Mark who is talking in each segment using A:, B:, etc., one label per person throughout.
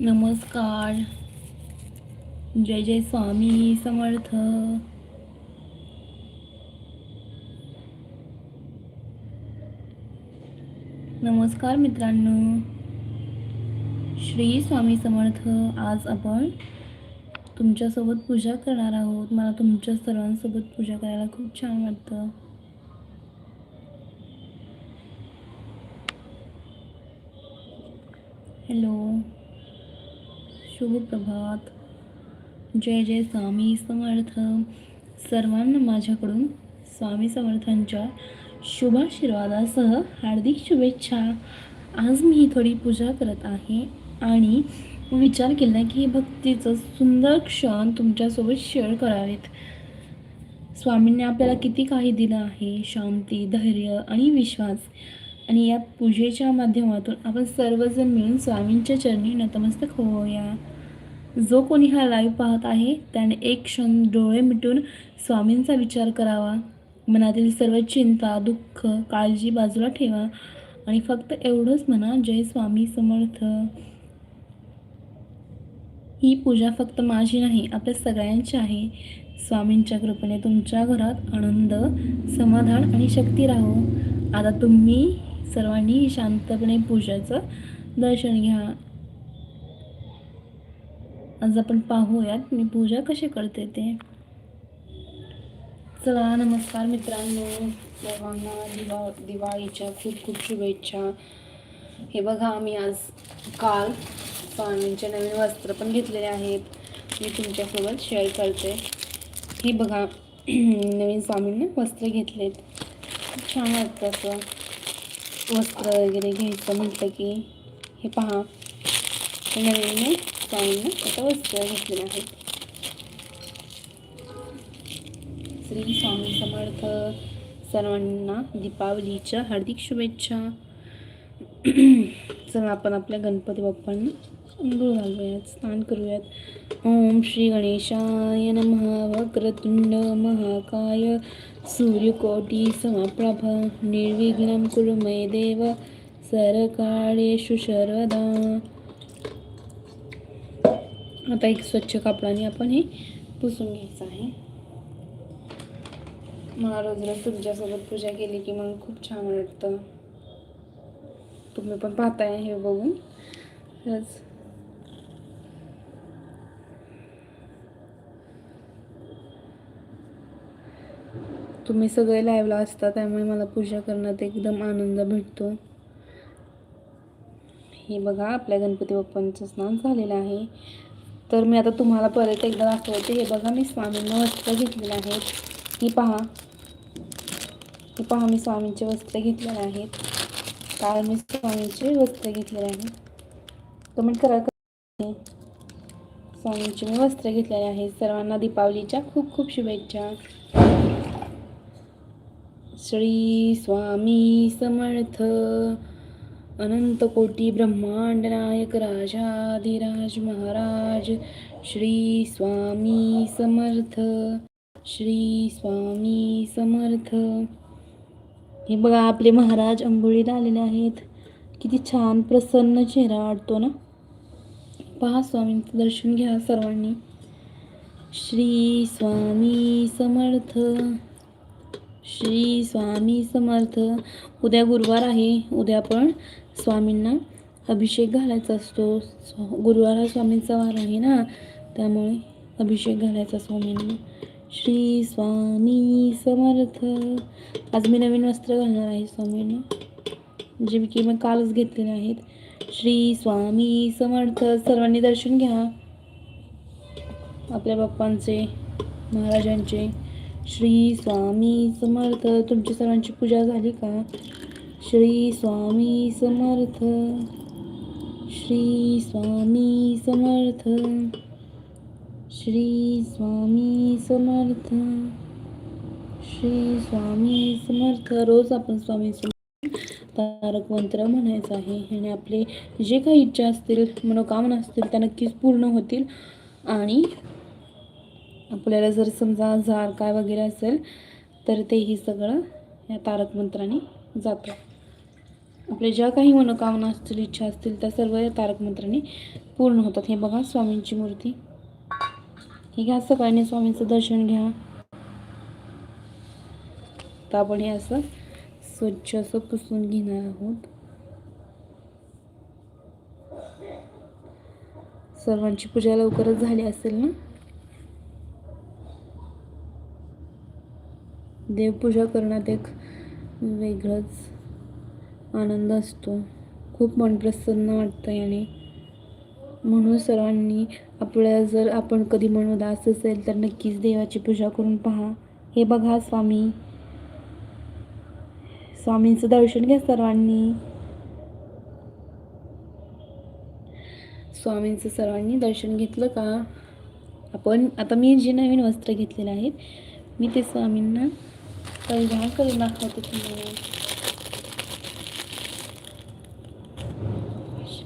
A: नमस्कार. जय जय स्वामी समर्थ. नमस्कार मित्रांनो. श्री स्वामी समर्थ आज आपण तुमच्यासोबत पूजा करणार आहोत. मला तुमच्या सर्वांसोबत पूजा करायला खूप छान वाटतं. हॅलो शुभ प्रभात जय जय स्वामी समर्थ. सर्वांना माझ्याकडून स्वामी समर्थांच्या शुभाशीर्वादासह हार्दिक शुभेच्छा. आज मी ही थोडी पूजा करत आहे आणि विचार केला की हे भक्तीचं सुंदर क्षण तुमच्यासोबत शेअर करावेत. स्वामींनी आपल्याला किती काही दिलं आहे? शांती धैर्य आणि विश्वास. आणि या पूजेच्या माध्यमातून आपण सर्वजण मिळून स्वामींच्या चरणी नतमस्तक होऊया. जो कोणी हा लाईव्ह पाहत आहे त्याने एक क्षण डोळे मिटून स्वामींचा विचार करावा. मनातील सर्व चिंता दुःख काळजी बाजूला ठेवा आणि फक्त एवढंच म्हणा जय स्वामी समर्थ. ही पूजा फक्त माझी नाही आपल्या सगळ्यांची आहे. स्वामींच्या कृपेने तुमच्या घरात आनंद समाधान आणि शक्ती राहो. आता तुम्ही सर्वांनी शांतपणे पूजाचं दर्शन घ्या. आज आपण पाहूयात मी पूजा कशी करते ते. चला नमस्कार मित्रांनो. सर्वांना दिवा दिवाळीच्या खूप खूप शुभेच्छा. हे बघा आम्ही आज काल स्वामींचे नवीन वस्त्र पण घेतलेले आहेत. मी तुमच्यासोबत शेअर करते. हे बघा नवीन स्वामींनी वस्त्र घेतलेत. खूप छान वाटतं असं. वस्त्र वगैरे घ्यायचं म्हटलं की हे पहा. हे नवीन चांगलं आता वस्त्र घेतलेलं आहे. श्री स्वामी समर्थ सर्वांना दीपावलीच्या हार्दिक शुभेच्छा. चला आपण आपल्या गणपती बाप्पांना अंघोळ घालूयात स्नान करूयात. ओम श्री गणेशाय नमः वक्रतुंड महाकाय सूर्यकोटी समप्रभ निर्विघ्न कुरु मे देव सरकाळेषु सर्वदा आता एक स्वच्छ कापडाने आपण हे पुसून घ्यायचं आहे. मला रोज रोज तुमच्यासोबत पूजा केली की मग खूप छान वाटतं. तुम्ही पण पाहताय हे बघून. खरंच तुम्ही सगळे लाईव्हला असता त्यामुळे मला पूजा करण्यात एकदम आनंद भेटतो. हे बघा आपल्या गणपती बाप्पांचं स्नान झालेलं आहे. तर मी आता तुम्हाला परत एकदा दाखवते. हे बघा मी स्वामींना वस्त्र घेतलेलं आहे. ही पहा. हे पहा मी स्वामींचे वस्त्र घेतलेले आहेत. काल मी स्वामींचे वस्त्र घेतलेले आहे. कमेंट करा क- मी वस्त्र घेतलेले आहेत सर्वांना दीपावलीच्या खूप खूप शुभेच्छा. श्री स्वामी समर्थ. अनंत कोटी ब्रह्मांड नायक राजाधिराज महाराज. श्री स्वामी समर्थ. श्री स्वामी समर्थ. हे बघा आपले महाराज अंबोळीला आलेले आहेत. किती छान प्रसन्न चेहरा वाटतो ना? पहा स्वामींचं दर्शन घ्या सर्वांनी. श्री स्वामी समर्थ. श्री स्वामी समर्थ. उद्या गुरुवार आहे. उद्या पण स्वामींना अभिषेक घालायचा असतो. गुरुवार हा स्वामींचा वार आहे ना? त्यामुळे अभिषेक घालायचा स्वामींना. श्री स्वामी समर्थ. आज मी नवीन वस्त्र घालणार आहे स्वामींना जे की मी कालच घेतलेले आहेत. श्री स्वामी समर्थ सर्वांनी दर्शन घ्या. आपल्या बाप्पांचे महाराजांचे. श्री स्वामी समर्थ तुमची सर्वांची पूजा झाली का? श्री स्वामी समर्थ. श्री स्वामी समर्थ. श्री स्वामी समर्थ. श्री स्वामी समर्थ. रोज आपण स्वामी समर्थ तारक मंत्र म्हणायचं आहे. आणि आपले जे काही इच्छा असतील मनोकामना असतील त्या नक्कीच पूर्ण होतील. आणि आपल्याला जर समजा जार काय वगैरे असेल तर तेही सगळं या तारक मंत्राने जातं. आपल्या ज्या काही मनोकामना असतील इच्छा असतील त्या सर्व या तारक मंत्राने पूर्ण होतात. हे बघा स्वामींची मूर्ती. हे घ्या सकाळी स्वामींचं दर्शन घ्या. तर आपण हे असं स्वच्छ असं पुसून घेणार आहोत. सर्वांची पूजा लवकरच झाली असेल ना? देवपूजा करण्यात एक वेगळाच आनंद असतो. खूप मन प्रसन्न वाटतं याने म्हणून सर्वांनी आपल्या जर आपण कधी मन उदास असेल तर नक्कीच देवाची पूजा करून पहा. हे बघा स्वामी. स्वामींचं दर्शन घ्या सर्वांनी. स्वामींचं सर्वांनी दर्शन घेतलं का? आपण आता मी जे नवीन वस्त्र घेतलेलं आहेत मी ते स्वामींना परिधान करून दाखवते तुम्हाला.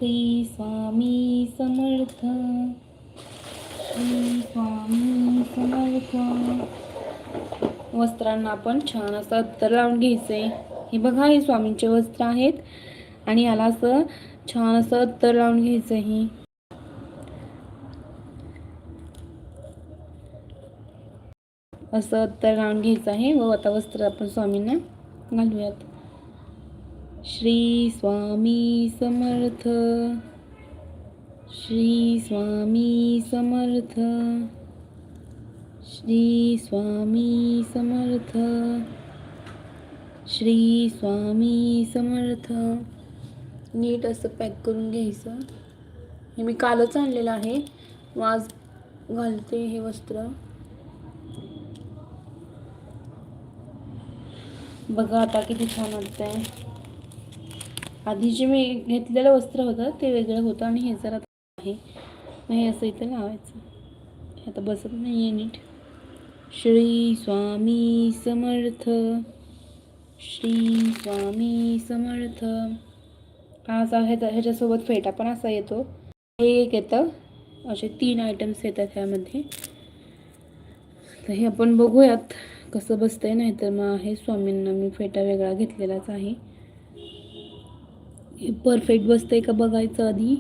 A: श्री स्वामी समर्थ. श्री स्वामी समर्थ. वस्त्रांना आपण छान असं अत्तर लावून घ्यायचंय. हे बघा हे स्वामींचे वस्त्र आहेत. आणि याला असं छान असं अत्तर लावून घ्यायचं ही. असं अत्तर लावून घ्यायचं आहे. व आता वस्त्र आपण स्वामींना घालूयात. श्री स्वामी समर्थ। श्री स्वामी समर्थ। श्री स्वामी समर्थ। श्री स्वामी समर्थ। नीट असं पॅक करून घ्यायचं. हे मी कालच आणलेलं आहे. वाज घालते हे वस्त्र. बघा आता किती छान वाटतंय. आधी जे मी घेतलेलं वस्त्र होतं ते वेगळं होतं आणि हे जरा आहे. नाही हे असं इथं लावायचं. आता बसत नाही आहे नीट. श्री स्वामी समर्थ. श्री स्वामी समर्थ. हा असा ह्याचा ह्याच्यासोबत फेटा पण असा येतो. हे एक येतं. असे तीन आयटम्स येतात ह्यामध्ये. तर हे आपण बघूयात कसं बसतंय. नाही तर मग आहे स्वामींना मी फेटा वेगळा घेतलेलाच आहे. हे परफेक्ट बसतंय का बघायचं आधी?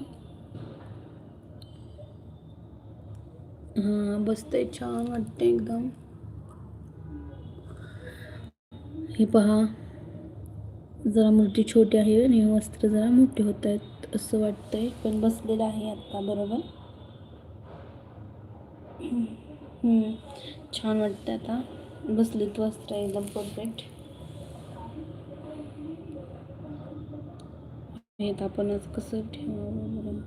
A: हां बसतंय छान वाटतंय एकदम. हे पहा. जरा मूर्ती छोटी आहे आणि वस्त्र जरा मोठे होत आहेत असं वाटतंय. पण बसलेलं आहे आत्ता बरोबर? छान वाटतं आता. बसलेत वस्त्र एकदम परफेक्ट. हे आपणच कसं ठेवावं बरं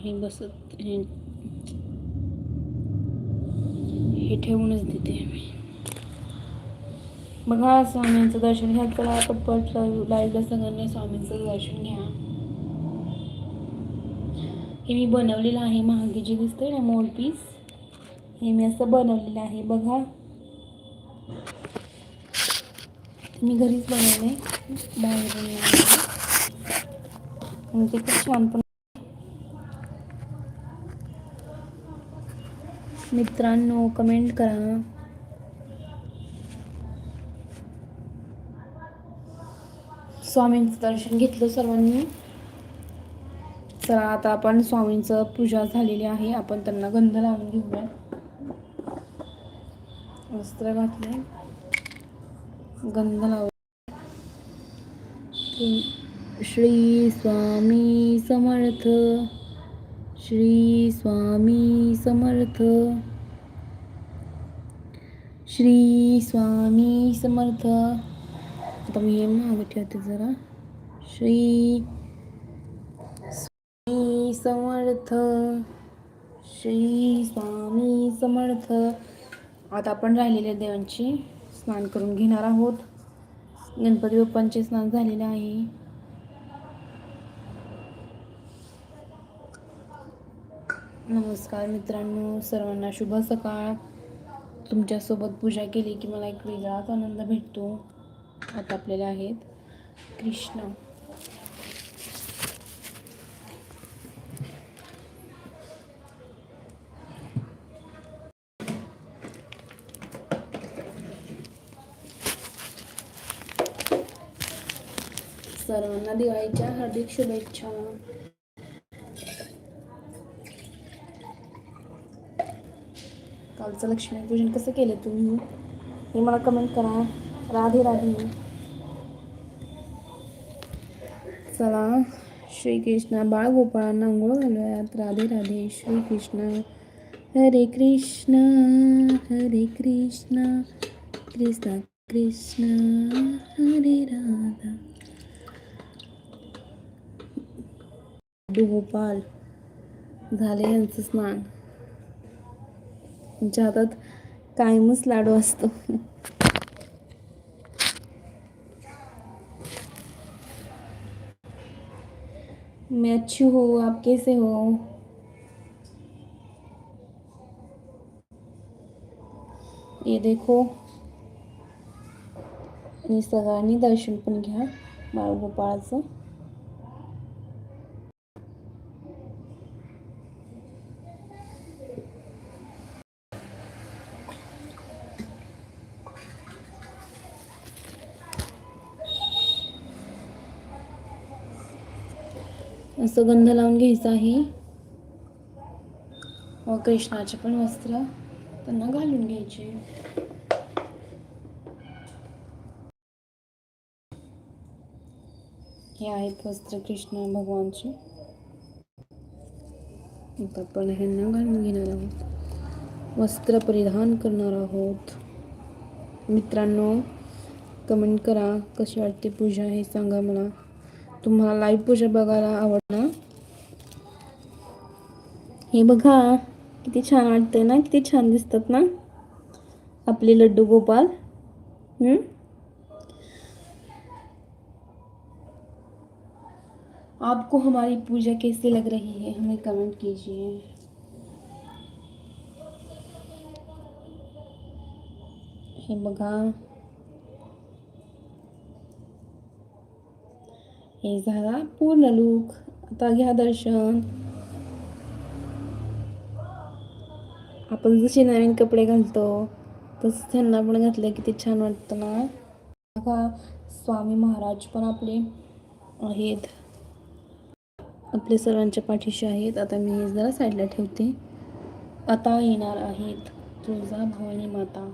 A: हे बसत हे हे ठेवूनच देते मी. बघा स्वामींचं दर्शन घ्या. चला पटपट लाईव्हला सगळ्यांनी स्वामींचं दर्शन घ्या. हे मी बनवलेलं आहे. महागी जे दिसतंय ना मोल पीस हे मी असं बनवलेलं आहे. बघा. मी घरीच बनवले बाहेर म्हणजे खूप छान पण. मित्रांनो कमेंट करा. स्वामींचं दर्शन घेतलं सर्वांनी. चला आता आपण स्वामींचं पूजा झालेली आहे. आपण त्यांना गंध लावून घेऊया. वस्त्र घातले गंध लाव श्री स्वामी समर्थ श्री स्वामी समर्थ. श्री स्वामी समर्थ. आता मी हे मागे ठेवते जरा. श्री स्वामी समर्थ. श्री स्वामी समर्थ. आता आपण राहिलेल्या देवांची स्नान करून घेणार आहोत. गणपती बाप्पांचे स्नान झालेलं आहे. नमस्कार मित्रांनो सर्वांना शुभ सकाळ. तुमच्यासोबत पूजा केली की मला एक वेगळाच आनंद भेटतो. आता आपल्याला आहेत कृष्ण. सर्वांना दिवाळीच्या हार्दिक शुभेच्छा. कालचं लक्ष्मीपूजन कसं केलं तुम्ही? हे मला कमेंट करा. राधे राधे. चला. श्रीकृष्ण बाळ गोपाळांना आंघोळ घालूयात. राधे राधे. श्रीकृष्ण. हरे कृष्ण हरे कृष्ण. कृष्ण कृष्ण हरे राधा. गोपाल झाले यांचं स्नान. हातात कायमच लाडू असतो. मैं अच्छी हूँ, आप कैसे हो? ये देखो। सगळ्यांनी दर्शन पण घ्या बाळगोपाळाचं असं गंध लावून घ्यायचं आहे. व कृष्णाचे पण वस्त्र त्यांना घालून घ्यायचे. हे आहेत वस्त्र कृष्ण भगवानचे. आता आपण ह्यांना घालून घेणार आहोत. वस्त्र परिधान करणार आहोत. मित्रांनो कमेंट करा कशी वाटते पूजा हे सांगा मला. तुम्हाला लाईव्ह पूजा बघायला आवडणार. हे बघा, किती छान वाटतंय ना? किती छान दिसतात ना? आपले लड्डू गोपाल. हम्म? आपको हमारी पूजा कैसी लग रही है? हमें कमेंट कीजिए। बघा हे झाला पूर्ण लूक आता घ्या दर्शन आपण जसे नवीन कपडे घालतो तसं त्यांना पण घातलं किती छान वाटतं ना. का स्वामी महाराज पण आपले आहेत. आपले सर्वांच्या पाठीशी आहेत. आता मी हे जरा साईडला ठेवते. आता येणार आहेत तुळजा भवानी माता.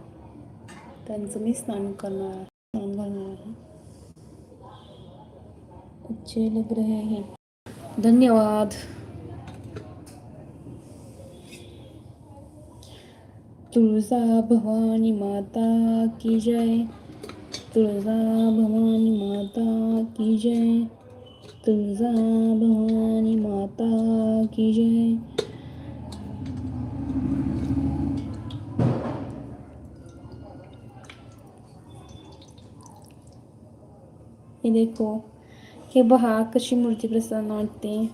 A: त्यांचं मी स्नान करणार स्नान घालणार आहे अच्छे लग रहे हैं। धन्यवाद। तुळजा भवानी माता की जय। तुळजा भवानी माता की जय। तुळजा भवानी माता की जय। देखो हे बहा कशी मूर्ती प्रसन्न वाटते.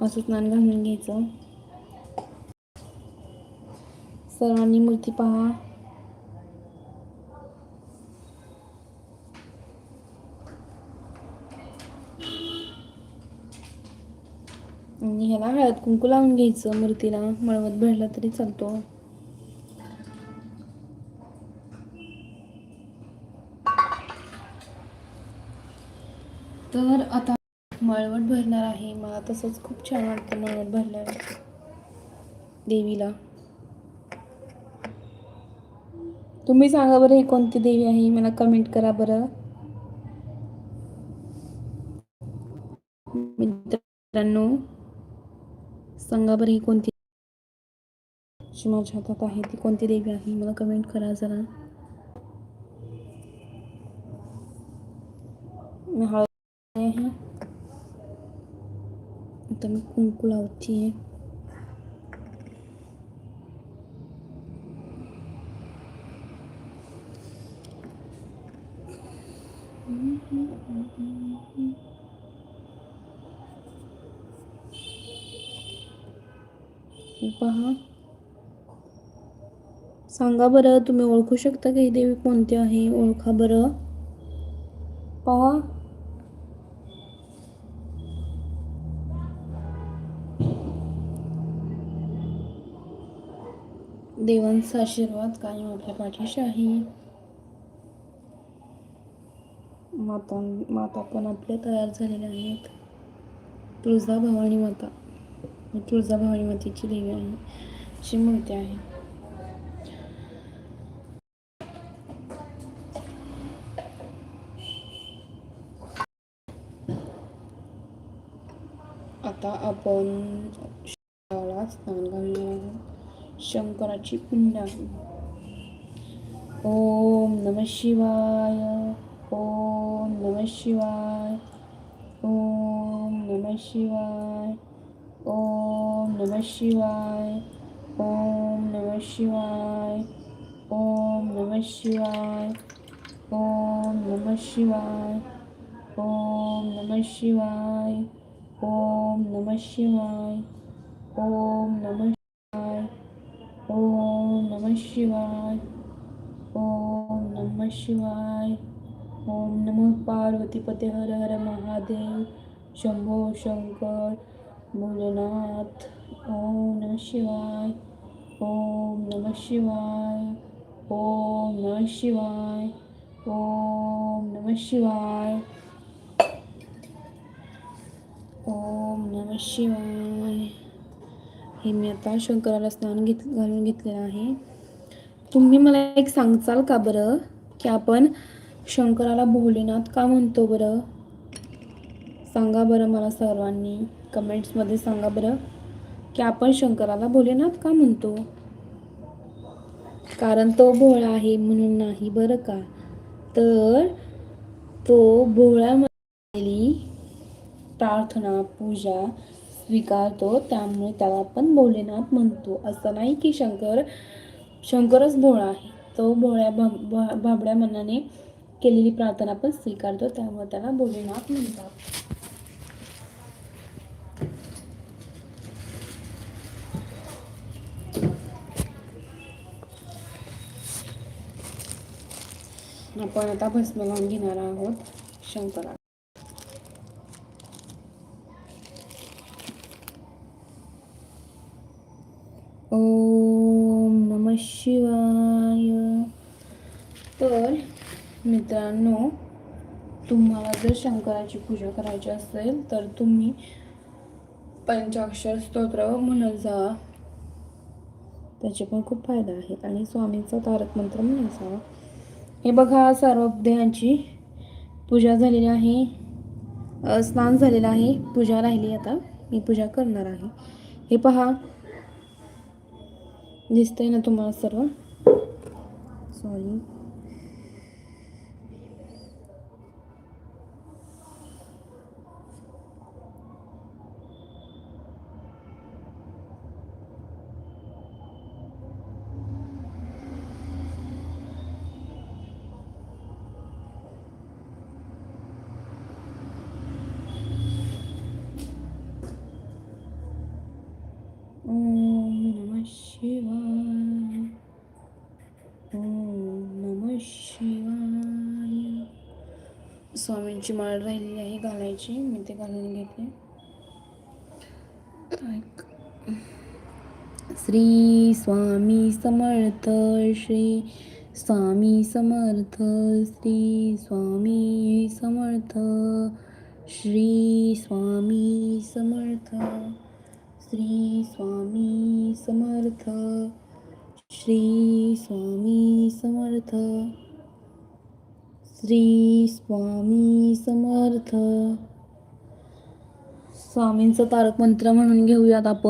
A: असं स्नान घालून घ्यायचं. सर्वांनी मूर्ती पहा. आणि ह्याला हळद कुंकू लावून घ्यायचं मूर्तीला. मळवत भरला तरी चालतो. तर आता मळवट भरणार आहे. मला तसंच खूप छान वाटतं मळवट भरल्यावर. देवीला. तुम्ही सांगा बरं ही कोणती देवी आहे? मला कमेंट करा बरं. मित्रांनो सांगा बरं ही कोणती जी माझ्या हातात आहे ती कोणती देवी आहे? मला कमेंट करा जरा. मी हळद आहे. आता मी कुंकू लावते पहा. सांगा बरं तुम्ही ओळखू शकता का ही देवी कोणती आहे? ओळखा बरं. पहा. देवांचा आशीर्वाद कायम आपल्या पाठीशी आहे. माता माता पण आपल्या तयार झालेल्या आहेत. तुळजा भवानी माता तुळजा भवानी मातेची देवी आहे अशी मूर्ती आहे. आता आपण शाळा स्नान घालणार आहोत शंकराची पिंड आहे ओम नम शिवाय ओम नम शिवाय ओम नम शिवाय ओम नम शिवाय ओम नम शिवाय ओम नम शिवाय ओम नम शिवाय ओम नम शिवाय ओम नम शिवाय ओम नम शिवाय ओम नम शिवाय. ओम नम शिवाय. ओम नम पार्वतीपते हर हर महादेव. शंभो शंकर भोलेनाथ ओम नम शिवाय. ओम नम शिवाय. ओम नम शिवाय. ओम नम शिवाय. ओम नम शिवाय. हे मी आता शंकराला स्नान घेत घालून घेतलेलं आहे. तुम्ही मला एक सांगचाल का बरं की आपण शंकराला भोलेनाथ का म्हणतो बरं? सांगा बरं मला सर्वांनी कमेंट्समध्ये सांगा बरं की आपण शंकराला भोलेनाथ का म्हणतो? कारण तो भोळा आहे म्हणून नाही बरं का? तर तो भोळ्यामध्ये प्रार्थना पूजा स्वीकारतो त्यामुळे त्याला आपण भोलेनाथ म्हणतो. असं नाही की शंकर शंकरच भोळा आहे. तो भोळ्या भा भाबड्या मनाने केलेली प्रार्थना पण स्वीकारतो त्यामुळे त्याला भोलेनाथ म्हणतात. आपण आता भस्म लावून घेणार आहोत शंकरा ओम नम शिवाय. तर मित्रांनो तुम्हाला जर शंकराची पूजा करायची असेल तर तुम्ही पंचाक्षर स्तोत्र म्हणत जा. त्याचे पण खूप फायदा आहेत. आणि स्वामींचा तारक मंत्र जा. हे बघा सर्व देहांची पूजा झालेली आहे. स्नान झालेलं आहे. पूजा राहिली आता. मी पूजा करणार आहे. हे पहा दिसतंय ना तुम्हाला सर्व सॉरी ओम स्वामींची माळ राहिलेली आहे घालायची. मी ते घालून घेते. श्री स्वामी समर्थ श्री स्वामी समर्थ श्री स्वामी समर्थ श्री स्वामी समर्थ श्री स्वामी समर्थ श्री स्वामी समर्थ. श्री स्वामी समर्थ. स्वामींचं तारक मंत्र म्हणून घेऊयात आपण.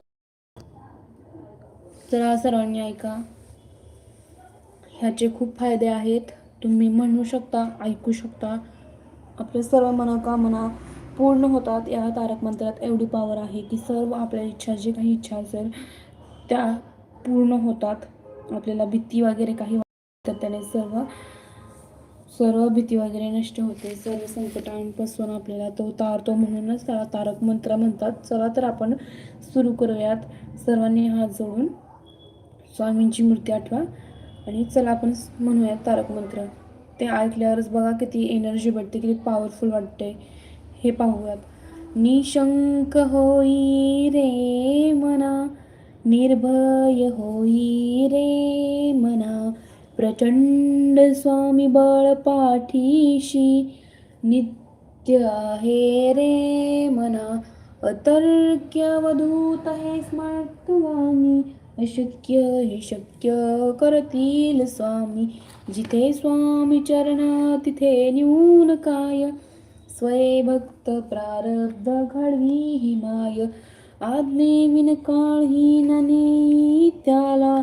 A: चला सर्वांनी ऐका. ह्याचे खूप फायदे आहेत. तुम्ही म्हणू शकता ऐकू शकता. आपल्या सर्व मनोकामना पूर्ण होतात. या तारक मंत्रात एवढी पावर आहे की सर्व आपल्या इच्छा जे काही इच्छा असेल त्या पूर्ण होतात. आपल्याला भीती वगैरे काही तर त्याने सर्व सर्व भीती वगैरे नष्ट होते. सर्व संकटांपासून आपल्याला तो तारतो म्हणूनच त्याला तारक मंत्र म्हणतात. चला तर आपण सुरू करूयात. सर्वांनी हात जोडून स्वामींची मूर्ती आठवा आणि चला आपण म्हणूयात तारक मंत्र. ते ऐकल्यावरच बघा किती एनर्जी भेटते किती पॉवरफुल वाटते. हे पाहूयात. निशंक होई रे मना निर्भय होई रे मना. प्रचंड स्वामी बळ पाठीशी नित्य आहे रे मना. अतर्क्यवधूत हे स्मर्तवानी अशक्य हे शक्य करतील स्वामी. जिथे स्वामी चरणा तिथे न्यून काय? स्वय भक्त प्रारब्ध घडवी ही माय. आज्ञे विन काळहीनने त्याला.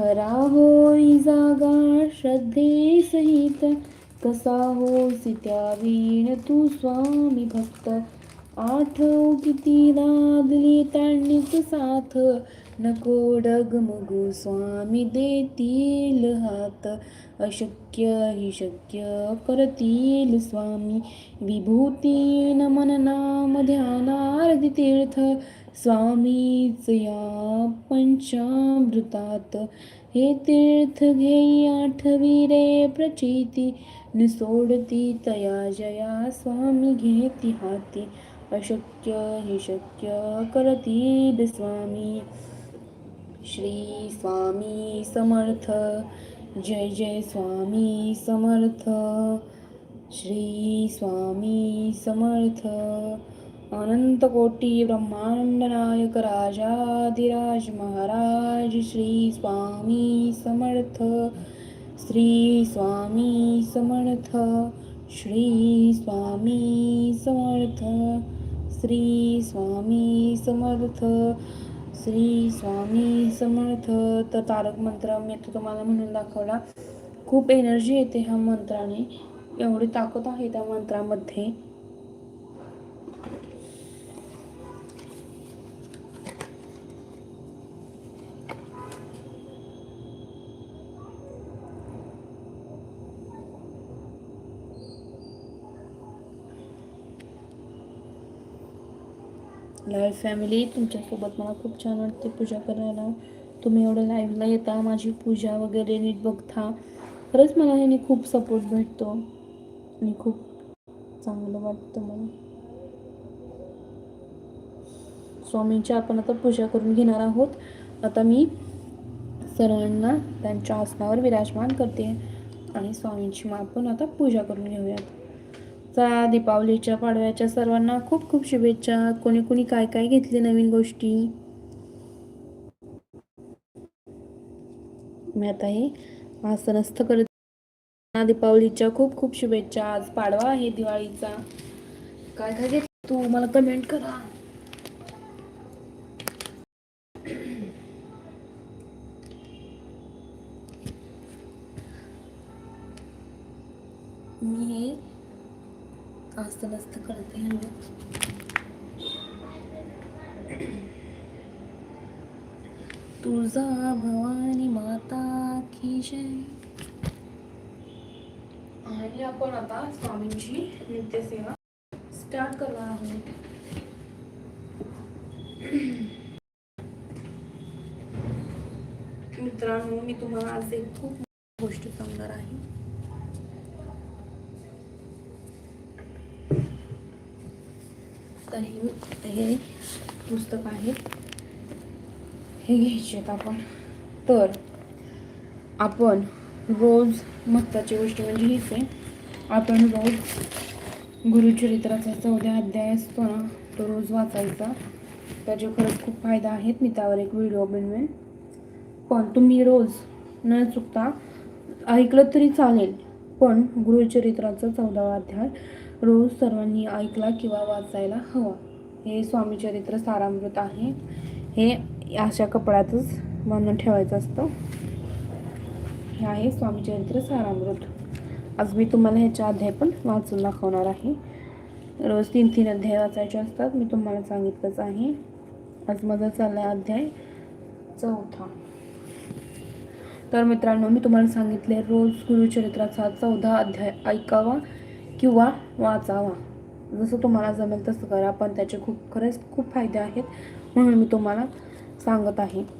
A: खरा होई जागा श्रद्धे सहित कसा होसी त्या वीण तू स्वामी भक्त. आठव किती लागली त्यांनीच साथ नको डगमगू स्वामी देतील हात. अशक्य हि शक्य करतील स्वामी विभूती नमन नाम ध्यानार्धी तीर्थ. स्वामीच या पंचामृतात हे तीर्थ घेई आठवी रे प्रचिती निसोडती तया जया स्वामी घेती हाती अशक्य हे शक्य करती स्वामी. श्री स्वामी समर्थ जय जय स्वामी समर्थ. श्री स्वामी समर्थ अनंत कोटी ब्रह्मांड नायक राजाधिराज महाराज श्री स्वामी समर्थ श्री स्वामी समर्थ श्री स्वामी समर्थ श्री स्वामी समर्थ श्री स्वामी समर्थ. तर तारक मंत्र मी आता तुम्हाला म्हणून दाखवला. खूप एनर्जी येते ह्या मंत्राने. एवढी ताकद आहे त्या मंत्रामध्ये. लाईव्ह फॅमिली तुमच्यासोबत मला खूप छान वाटते पूजा करायला. तुम्ही एवढं लाईव्हला येता माझी पूजा वगैरे नीट बघता. खरंच मला ह्याने खूप सपोर्ट भेटतो. आणि खूप चांगलं वाटतं मला. स्वामींची आपण आता पूजा करून घेणार आहोत. आता मी सर्वांना त्यांच्या आसनावर विराजमान करते. आणि स्वामींची मग आपण आता पूजा करून घेऊयात. चा दीपावलीच्या पाडव्याच्या सर्वांना खूप खूप शुभेच्छा. कोणी कोणी काय काय घेतले नवीन गोष्टी? मी आता हे आसनस्थ करत दीपावलीच्या खूप खूप शुभेच्छा. आज पाडवा आहे दिवाळीचा. काय काय घेत तू? मला कमेंट करा. मी हे आसनस्थ करते ह्यांना तुळजा भवानी माता की जय. आणि आपण आता स्वामींची नित्यसेवा स्टार्ट करणार आहोत. मित्रांनो मी तुम्हाला आज एक खूप गोष्ट सांगणार आहे तर हे हे पुस्तक आहे. हे घ्यायचे आहेत आपण. तर आपण रोज महत्त्वाची गोष्ट म्हणजे हीच आहे. आपण रोज गुरुचरित्राचा चौदा अध्याय असतो ना तो रोज वाचायचा. त्याचे खरंच खूप फायदा आहेत. मी त्यावर एक व्हिडिओ बनवेन. पण तुम्ही रोज न चुकता ऐकलं तरी चालेल. पण गुरुचरित्राचा चौदावा अध्याय रोज सर्वांनी ऐकला किंवा वाचायला हवा. हे स्वामी चरित्र सारामृत आहे. हे अशा कपड्यातच बनवून ठेवायचं असतं. हे आहे स्वामी चरित्र सारामृत. आज मी तुम्हाला ह्याच्या अध्याय पण वाचून दाखवणार आहे. रोज तीन तीन अध्याय वाचायचे असतात. मी तुम्हाला सांगितलंच आहे. आज माझा चालला आहे अध्याय चौथा. तर मित्रांनो मी तुम्हाला सांगितले रोज गुरुचरित्राचा चौदा अध्याय ऐकावा. किंवा वाचावा. जसं तुम्हाला जमेल तसं करा पण त्याचे खूप खरंच खूप फायदे आहेत म्हणून मी तुम्हाला सांगत आहे.